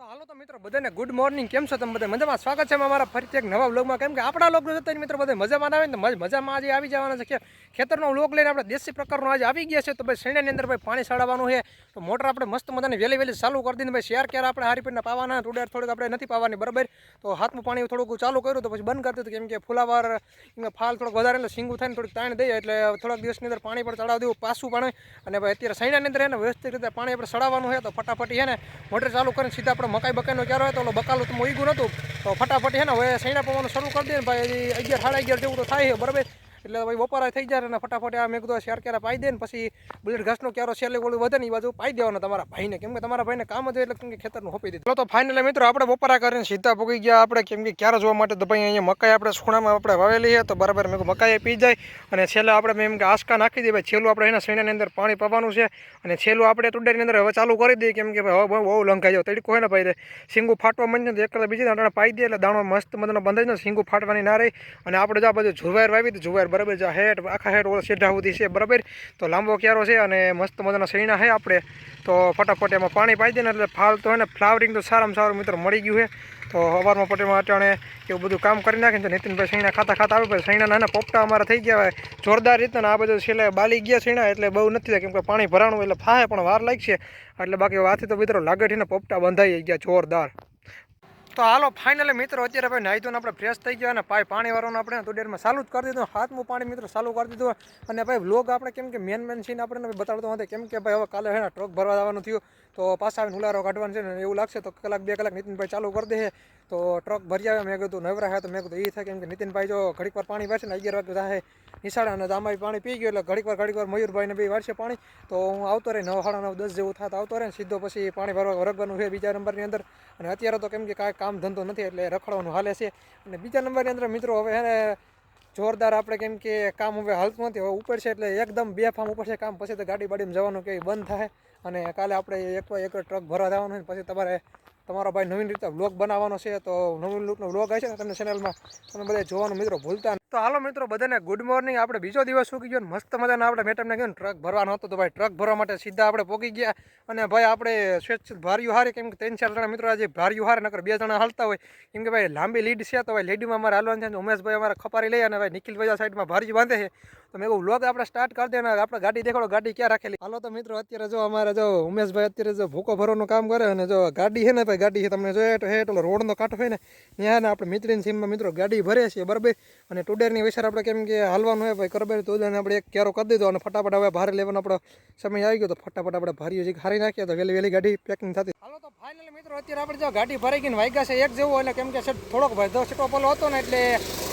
તો હાલો તો મિત્રો, બધાને ગુડ મોર્નિંગ કેમ છો તમે બધા? મજામાં? સ્વાગત છે અમારા ફરીથી એક નવા વ્લોગમાં કેમ કે આપણા લોકો જતા મિત્રો બધા મજામાં આવે ને મજામાં આજે આવી જવાના છે. ખેતરનો વ્લોગ લઈને આપણે દેશી પ્રકારનો આજે આવી ગયા છે. તો ભાઈ શેણાની અંદર ભાઈ પાણી ચડાવવાનું છે. તો મોટર આપણે મસ્ત મજાની વહેલી વહેલી ચાલુ કરી દીધી ભાઈ શેર ક્યારે આપણે હારી પીને પાવાના ટુડેર થોડીક આપણે નથી પાવાની, બરાબર? તો હાથમાં પાણી થોડુંક ચાલુ કર્યું તો પછી બંધ કરી દીધું. કેમ કે ફુલાવાર ફાલ થોડોક વધારે એટલે સિંગું થાય ને થોડીક તાણ દઈએ એટલે થોડાક દિવસની અંદર પાણી પણ ચડાવી દેવું પાછું પાણી. અને ભાઈ અત્યારે શેણાની અંદર એને વ્યવસ્થિત રીતે પાણી આપણે ચડાવવાનું છે. તો ફટાફટ છે ને મોટર ચાલુ કરીને સીધા આપણે મકાઈ બકાઈનો ક્યારો હોય તો ઓલો બકાલું તમે ઉગ્યું નહોતું. તો ફટાફટ છે ને હવે સૈણા પવાનું શરૂ કરી દે ને ભાઈ અગિયાર, સાડા અગિયાર જેવું તો થાય છે, બરાબર? એટલે ભાઈ બપોરા થઈ જાય અને ફટાફટ આ મેં કીધું શેર ક્યારે પાઈ દે ને પછી બુલેટ ઘાસનો ક્યારો છેલ્લે ઓલું વધે ને એ બાજુ પાઈ દેવાનો તમારા ભાઈને. કેમ કે તમારા ભાઈને કામ જ એટલે કેમ કે ખેતરનું હોપી દીધું. તો ફાઇનલી મિત્રો આપણે બપોરા કરીને સીધા ભૂગી ગયા આપણે, કેમ કે ક્યારે જોવા માટે તો ભાઈ અહીંયા મકાઈ આપણે ખૂણામાં આપણે વાવેલી છે, તો બરાબર મેં મકાઈ પી જાય. અને છેલ્લે આપણે એમ કે આસકા નાખી દઈએ ભાઈ છેલ્લું આપણે એના શેણાની અંદર પાણી પવાનું છે. અને છેલ્લું આપણે ટુડેરની અંદર હવે ચાલુ કરી દઈએ, કેમ કે ભાઈ હવે બહુ લંઘાઈ જાવ તડકો હોય ને ભાઈ સિંગુ ફાટવા માંડે એક કલાક બીજી દાણા પાઈ દે, એટલે દાણો મસ્ત મજાનો બંધાઈ જાય સિંગુ ફાટવાની ના રહી. અને આપણે જો આ બધું જુવાર વાવી, તો જુવાર બરાબર જો હેઠ આખા હેઠ ઓલો સીધા સુધી છે, બરાબર? તો લાંબો ક્યારો છે અને મસ્ત મજાના સૈણા છે આપણે. તો ફટાફટ એમાં પાણી પાઈ દે ને એટલે ફાલ તો ને ફ્લાવરિંગ તો સારામાં સારું મિત્રો મળી ગયું છે. તો સવારમાં પટેમાં અટાણે એવું બધું કામ કરી નાખીને તો નીતિનભાઈ સૈણા ખાતા ખાતા આવે પછી સૈણા ને પોપટા અમારા થઈ ગયા હોય. જોરદાર રીતના આ બધું છેલ્લે બાલી ગયા સૈણા એટલે બહુ નથી થાય, કેમ કે પાણી ભરાણું એટલે ફાહે પણ વાર લાગશે. એટલે બાકી વાથી તો મિત્રો લાગે છે ને પોપટા બંધાઈ ગયા, જોરદાર. તો હાલો ફાઇનલી મિત્રો, અત્યારે ભાઈ નાહી ધોઈને આપણે ફ્રેશ થઈ ગયા અને ભાઈ પાણી વાળવાનું આપણે તુડેરમાં ચાલુ જ કરી દીધું. હાથમાં પાણી મિત્રો ચાલુ કરી દીધું. અને ભાઈ વ્લોગ આપણે કેમ કે મેન મેન સીન આપણે બતાડતો હતો કેમ કે ભાઈ હવે કાલે હે ટ્રક ભરવા જવાનું થયું. તો પાછા આવીને હુલારો કાઢવાનું છે ને એવું લાગશે તો કલાક બે કલાક નીતિનભાઈ ચાલુ કરી દે તો ટ્રક ભરી આવે, મેં કીધું નવરા હે તો મેં કીધું એ થાય કેમ કે નીતિનભાઈ જો ઘડીક વાર પાણી વાળશે ને અગિયાર વાગે થાય. નિશાળા અને આમાં પાણી પી ગયું એટલે ઘડીક વાર ઘડીક વાર મયુરભાઈને બી વાળશે પાણી. તો હું આવતો રહે નવ, સાડા નવ, દસ જેવું થાય આવતો રહે સીધો પછી પાણી ભરવા વરગવાનું છે બીજા નંબરની અંદર. અને અત્યારે તો કેમ કે કાંઈ કામ ધંધો નથી એટલે રખડવાનું હાલે છે. અને બીજા નંબરની અંદર મિત્રો હવે હે જોરદાર આપણે કેમ કે કામ હવે હાલતું નથી, હવે ઉપર છે એટલે એકદમ બે ફામ ઉપર છે, કામ પછી તો ગાડી બાડીમાં જવાનું કે બંધ થાય અને કાલે આપણે એક એક ટ્રક ભરવા જવાનું હોય પછી તમારે તમારો ભાઈ નવીન રીતે વ્લોગ બનાવવાનો છે, તો નવીન લૂકનો વ્લોગ છે ને તમને ચેનલમાં તમે બધા જોવાનું મિત્રો ભૂલતા. તો હાલો મિત્રો, બધાને ગુડ મોર્નિંગ આપણે બીજો દિવસ શું ગયો મસ્ત મજાના આપણે મેડમને કહ્યું ટ્રક ભરવાનો હતો તો ભાઈ ટ્રક ભરવા માટે સીધા આપણે પહોંચી ગયા અને ભાઈ આપણે સ્વેચ્છ ભાર્યું હારે, કેમ કે ત્રણ ચાર જણા મિત્રો આજે ભાર્યું હારે, નકર બે જણા હાલતા હોય. કેમ કે ભાઈ લાંબી લીડ છે તો ભાઈ લેડીમાં અમારે હાલવાનું છે ઉમેશભાઈ અમારે ખપારી લઈ અને ભાઈ નિખિલભાઈ આ સાઈડમાં ભારી બાંધે છે. તો મેં કહું વ્લોગ આપણે સ્ટાર્ટ કરી દે આપણે ગાડી દેખાડો, ગાડી ક્યાં રાખેલી? હાલો તો મિત્રો, અત્યારે જો અમારે જો ઉમેશભાઈ અત્યારે જો ભૂકો ભરવાનું કામ કરે અને જો ગાડી છે ને ભાઈ, ગાડી છે તમને જોઈએ તો હે રોડનો કાંઠો હોય ને ત્યાં ને આપણે મિત્રીની સીમમાં મિત્રો ગાડી ભરે છે બરાબર? અને ટુડેરની વિશે આપણે કેમ કે હાલવાનું હોય ભાઈ બરાબર તો એને આપણે એક ક્યારો કરી દીધો અને ફટાફટ હવે ભારે લેવાનો આપણો સમય આવી ગયો તો ફટાફટ આપણે ભારી હજી હારી નાખીએ તો વહેલી વહેલી ગાડી પેકિંગ થતી. હાલો તો ફાઇનલ મિત્રો, અત્યારે આપણે જો ગાડી ભરાઈ ગઈને વાગ્યા છે એક જેવું, એટલે કેમ કે છે થોડોક ભાઈ દસ છેટો પલો હતો ને એટલે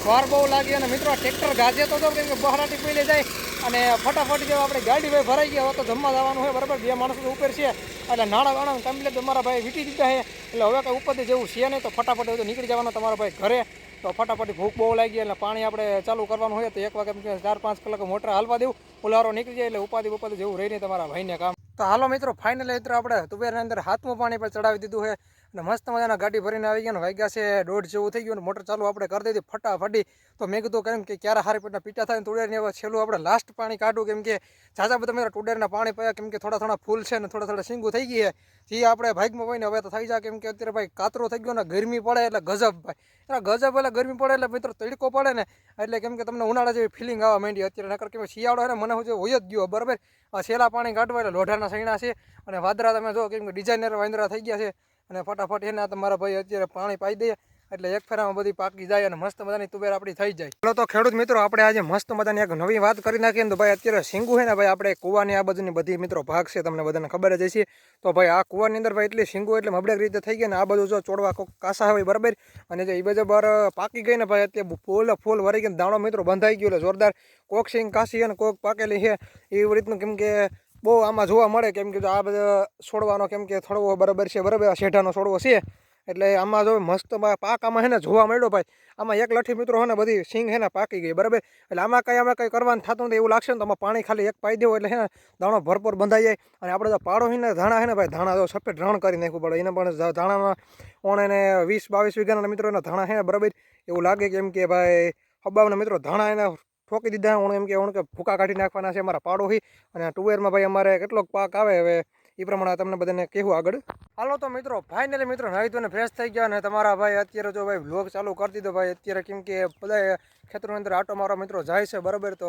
વાર બહુ લાગી અને મિત્રો ટ્રેક્ટર ગાજે તો કેમ કે બહારાટી પી જાય અને ફટાફટ જો આપણે ગાડી ભાઈ ભરાઈ ગયા હોય તો જમવા જવાનું હોય, બરાબર? બે માણસો ઉપર છે. એટલે નાણાં વાણા કમ્પ્લેટ તમારા ભાઈ વીટી દીધા છે. એટલે હવે કંઈ ઉપરથી જેવું છે નહીં, તો ફટાફટ હોય તો નીકળી જવાનું તમારા ભાઈ ઘરે. તો ફટાફટ ભૂખ બહુ લાગી એટલે પાણી આપણે ચાલુ કરવાનું હોય તો એક વાગે ચાર પાંચ કલાક મોટર હાલવા દેવું. ઉલારો નીકળી જાય એટલે ઉપાધિ ઉપાધિ જેવું રહી નહીં તમારા ભાઈને કામ. તો હાલો મિત્રો ફાઇનલ મિત્રો, આપણે તુવેરની અંદર હાથમાં પાણી પર ચડાવી દીધું છે. અને મસ્ત મજાના ગાડી ભરીને આવી ગયા વાગ્યા છે દોઢ જેવું થઈ ગયું ને મોટર ચાલુ આપણે કરી દીધી ફટાફટી. તો મેં કીધું કેમ કે ક્યારે હારી પેટના પીટા થાય ને તુડેરની હવે છેલ્લું આપણે લાસ્ટ પાણી કાઢું કેમ કે ઝાઝા બધા મેરા તુડેરના પાણી પયા કેમ કે થોડા થોડા ફૂલ છે ને થોડા થોડા સિંગું થઈ ગઈ છે. જે આપણે ભાઈકમાં હોય ને હવે તો થઈ જાય કેમ કે અત્યારે ભાઈ કાતરો થઈ ગયો ને ગરમી પડે એટલે ગજબ ભાઈ. એટલે ગજબ એટલે ગરમી પડે એટલે મિત્રો તડકો પડે ને એટલે કેમ કે તમને ઉનાળા જેવી ફિલિંગ આવવા માંડી. અત્યારે નકર કેમ શિયાળો ને મને હું હોય જ ગયો, બરાબર? છેલ્લા પાણી કાઢવા એટલે લોઢાના સૈણા છે. અને વાદરા તમે જો કેમ કે ડિઝાઇનર વાંદરા થઈ ગયા છે. અને ફટાફટ એના તમારા ભાઈ અત્યારે પાણી પાઈ દઈએ, એટલે એક ફેરામાં બધી પાકી જાય અને મસ્ત મજાની તુવેર આપણી થઈ જાય. ચલો તો ખેડૂત મિત્રો, આપણે આજે મસ્ત મજાની એક નવી વાત કરી નાખીએ ને તો ભાઈ અત્યારે સિંગુ છે ને ભાઈ આપણે કુવાની આ બાજુની બધી મિત્રો ભાગ છે, તમને બધાને ખબર જ હશે. તો ભાઈ આ કુવાની અંદર ભાઈ એટલી સિંગુ એટલે મબડેક રીતે થઈ ગઈ ને આ બાજુ જો ચોડવા કાસા હોય બરાબર, અને જે એ બાજુ બાર પાકી ગઈ ને ભાઈ અત્યારે ફૂલ ફૂલ વરી ગઈ ને દાણો મિત્રો બંધાઈ ગયો એટલે જોરદાર કોક સિંગ કાસી અને કોક પાકેલી છે. એવી રીતનું કેમ કે બહુ આમાં જોવા મળે કેમ કે આ બધા છોડવાનો કેમ કે થોડો બરાબર છે, બરાબર. શેઢાનો છોડવો છે. એટલે આમાં જો મસ્ત પાક આમાં હે ને જોવા મળ્યો ભાઈ. આમાં એક લઠ્ઠી મિત્રો હે ને બધી સિંગ હે ને પાકી ગઈ, બરાબર. એટલે આમાં કંઈ આમાં કંઈ કરવાનું થતું નથી એવું લાગશે ને તો આમાં પાણી ખાલી એક પાઈ દેવો એટલે હે ને દાણો ભરપૂર બંધાઈ જાય. અને આપણે જો પાડો હે ને ધાણા હે ને ભાઈ, ધાણા જો સફેદ રણ કરી નાખવું પડે. એને પણ ધાણામાં ઓણ એને વીસ બાવીસ વીઘાના મિત્રો એના ધાણા હે ને બરાબર. એવું લાગે કેમ કે ભાઈ, હબાવના મિત્રો ધાણા એને ઠોકી દીધા. ઓણ એમ કે, ઓણ કે, ભૂકા કાઢી નાખવાના છે અમારા પાડો હી. અને ટુવેરમાં ભાઈ અમારે કેટલોક પાક આવે હવે એ પ્રમાણે તમને બધાને કહેવું આગળ. હાલો તો મિત્રો ફાઇનલી મિત્રો નાહી તો ફ્રેશ થઈ ગયા અને તમારા ભાઈ અત્યારે જો ભાઈ વ્લોગ ચાલુ કરી દીધો ભાઈ, અત્યારે કેમ કે બધા ખેતરોની અંદર આટો મારો મિત્રો જાય છે, બરાબર? તો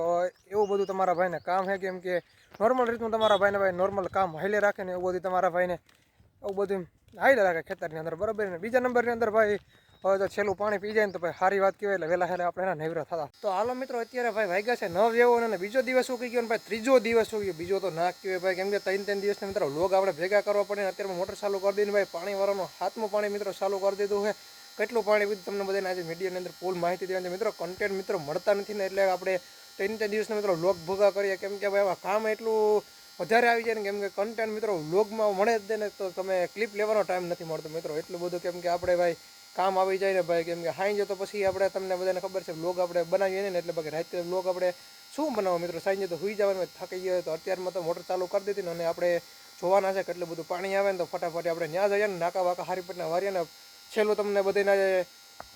એવું બધું તમારા ભાઈને કામ છે કેમ કે નોર્મલ રીતનું તમારા ભાઈને ભાઈ નોર્મલ કામ હાઈલે રાખે ને એવું બધું તમારા ભાઈને એવું બધું હાઈલે રાખે ખેતરની અંદર, બરાબર? ને બીજા નંબરની અંદર ભાઈ હવે તો છેલ્લું પાણી પી જાય ને તો ભાઈ સારી વાત કહેવાય એટલે વહેલા હેલા આપણે એના નેવરા થતા. તો હાલો મિત્રો, અત્યારે ભાઈ વાગ્યા છે નવ એવો અને બીજો દિવસ ઉકી ગયો ભાઈ ત્રીજો દિવસ ઉકી ગયો. બીજો તો ના કહેવાય ભાઈ, કેમ કે ત્રણ ત્રણ દિવસને મિત્રો લોગ આપણે ભેગા કરવા પડે અત્યારે મોટર ચાલુ કરી દઈને ભાઈ પાણી વાળાનો હાથમાં પાણી મિત્રો ચાલુ કરી દીધું છે. કેટલું પાણી પીધું તમને બધાને આજે મીડિયાની અંદર ફૂલ માહિતી દેવાની મિત્રો કન્ટેન્ટ મિત્રો મળતા નથી ને એટલે આપણે ત્રણ ત્રણ દિવસને મિત્રો લોગ ભોગા કરીએ. કેમ કે ભાઈ કામ એટલું વધારે આવી જાય ને કેમ કે કન્ટેન્ટ મિત્રો લોગમાં મળે જ ને તો તમે ક્લિપ લેવાનો ટાઈમ નથી મળતો. મિત્રો, એટલું બધું કેમ કે આપણે ભાઈ કામ આવી જાય ને ભાઈ, કેમ કે હાઈ તો પછી આપણે તમને બધાને ખબર છે બ્લોગ આપણે બનાવીએ ને એટલે ભાઈ રાત્રે બ્લોગ આપણે શું બનાવો મિત્રો? સાંજે તો સુઈ જવાનું થકી ગયા તો અત્યારમાં તો મોટર ચાલુ કરી દીધી ને અને આપણે જોવાના છે કેટલું બધું પાણી આવે ને તો ફટાફટ આપણે ત્યાં જઈએ ને નાકા વાકા હારી પટના વારીએ ને, છેલ્લું તમને બધાને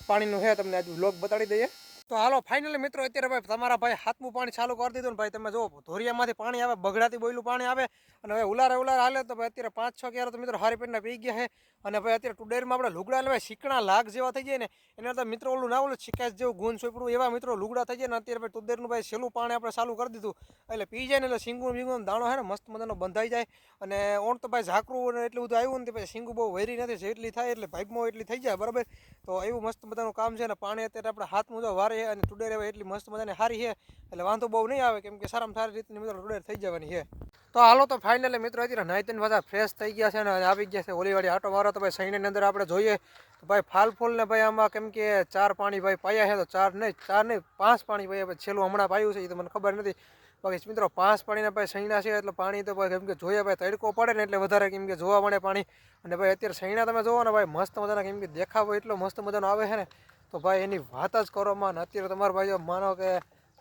પાણીનું છે, તમને આજે બ્લોગ બતાડી દઈએ. તો હાલો ફાઇનલી મિત્રો, અત્યારે ભાઈ તમારા ભાઈ હાથમું પાણી ચાલુ કરી દીધું ને ભાઈ તમે જો, ધોરિયામાંથી પાણી આવે બગડાથી બોયલું પાણી આવે અને હવે ઉલારે ઉલારે હાલે તો ભાઈ અત્યારે પાંચ છ ક્યારે તો મિત્રો હારી પેટના પી ગયા છે. અને ભાઈ અત્યારે ટુડેરમાં આપણે લુગડા લેવાય શીકણા લાગ જેવા થઈ જાય ને, એના તો મિત્રો ઓલું ના ઓલું શિકાયત જેવું ગુણ સોપડું, એવા મિત્રો લુગડા થઈ જાય ને, અત્યારે ભાઈ ટુડેરનું ભાઈ છેલ્લું પાણી આપણે ચાલુ કરી દીધું. એટલે પી જાય ને એટલે સિંગું બિંગું દાણો છે ને, મસ્ત મજાનો બંધાઈ જાય. અને ઓણ તો ભાઈ ઝાકરું એટલું બધું આવ્યું ને પછી સિંગું બહુ વેરી નથી, જેટલી થાય એટલે પાઇપમાં એટલી થઈ જાય, બરાબર? તો એવું મસ્ત મજાનું કામ છે ને, પાણી અત્યારે આપણે હાથ મુજબ વારે છે અને ટુડેર હવે એટલી મસ્ત મજાની સારી છે એટલે વાંધો બહુ નહીં આવે, કેમ કે સારામાં સારી રીતની મિત્રો ટુડેર થઈ જવાની છે તો હાલો તો ફાઇનલી મિત્રો અત્યારે નાઈતન પાછા ફ્રેશ થઈ ગયા છે અને આવી ગયા છે હોલીવાળી આટો મારો. તો ભાઈ સૈન્યની અંદર આપણે જોઈએ. તો ભાઈ ફાલફૂલ ને ભાઈ આમાં કેમ કે ચાર પાણી ભાઈ પાયા છે, તો ચાર નહીં ચાર નહીં, પાંચ પાણી ભાઈ છેલ્લું હમણાં પાયું છે, એ તો મને ખબર નથી. બાકી મિત્રો પાંચ પાણીના ભાઈ સૈણા છે, એટલે પાણી તો ભાઈ કેમ કે જોઈએ ભાઈ તડકો પડે ને એટલે વધારે કેમ કે જોવા મળે પાણી. અને ભાઈ અત્યારે સૈણા તમે જોવો ને ભાઈ મસ્ત મજાના કેમ કે દેખાવો એટલો મસ્ત મજાનો આવે છે ને. તો ભાઈ, એની વાત જ કરવામાં માન અત્યારે તમારા ભાઈ માનો કે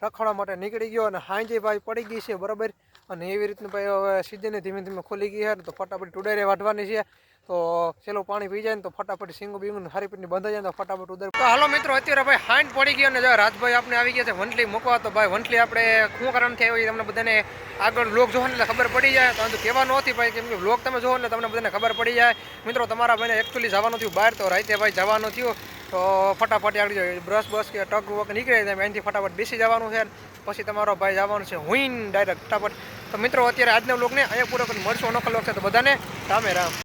રખડવા માટે નીકળી ગયો અને હાંજે ભાઈ પડી ગઈ છે, બરાબર? અને એવી રીતનું ભાઈ હવે સિઝન ધીમે ધીમે ખુલી ગઈ છે, તો ફટાફટ ટુડેરે વાઢવાની છે. તો છેલ્લું પાણી પી જાય ને તો ફટાફટ સિંગો બીંગું હારી પીટની બંધ જાય ને તો ફટાફટ ઉદર તો હાલો મિત્રો, અત્યારે ભાઈ હાંડ પડી ગયો અને જો રાજભાઈ આપણે આવી ગયા છે વંટલી મૂકવા, તો ભાઈ વંટલી આપણે શું કારણથી આવી તમને બધાને આગળ લોક જોવો એટલે ખબર પડી જાય. પરંતુ કહેવાનું નથી ભાઈ, કેમ કે લોક તમે જોવો એટલે તમને બધાને ખબર પડી જાય. મિત્રો, તમારા ભાઈને એકચ્યુઅલી જવાનું થયું બહાર, તો રાતે ભાઈ જવાનું થયું. તો ફટાફટ આગળ જાય બ્રશ બસ કે ટગ વગ નીકળે તમે એનાથી ફટાફટ બેસી જવાનું છે પછી તમારો ભાઈ જવાનું છે હુઈન ડાયરેક્ટ ફટાફટ. તો મિત્રો, અત્યારે આજનો લોકને અહીંયા પૂરો મળશું. અનોખો લોક છે તો બધાને રામે રામ.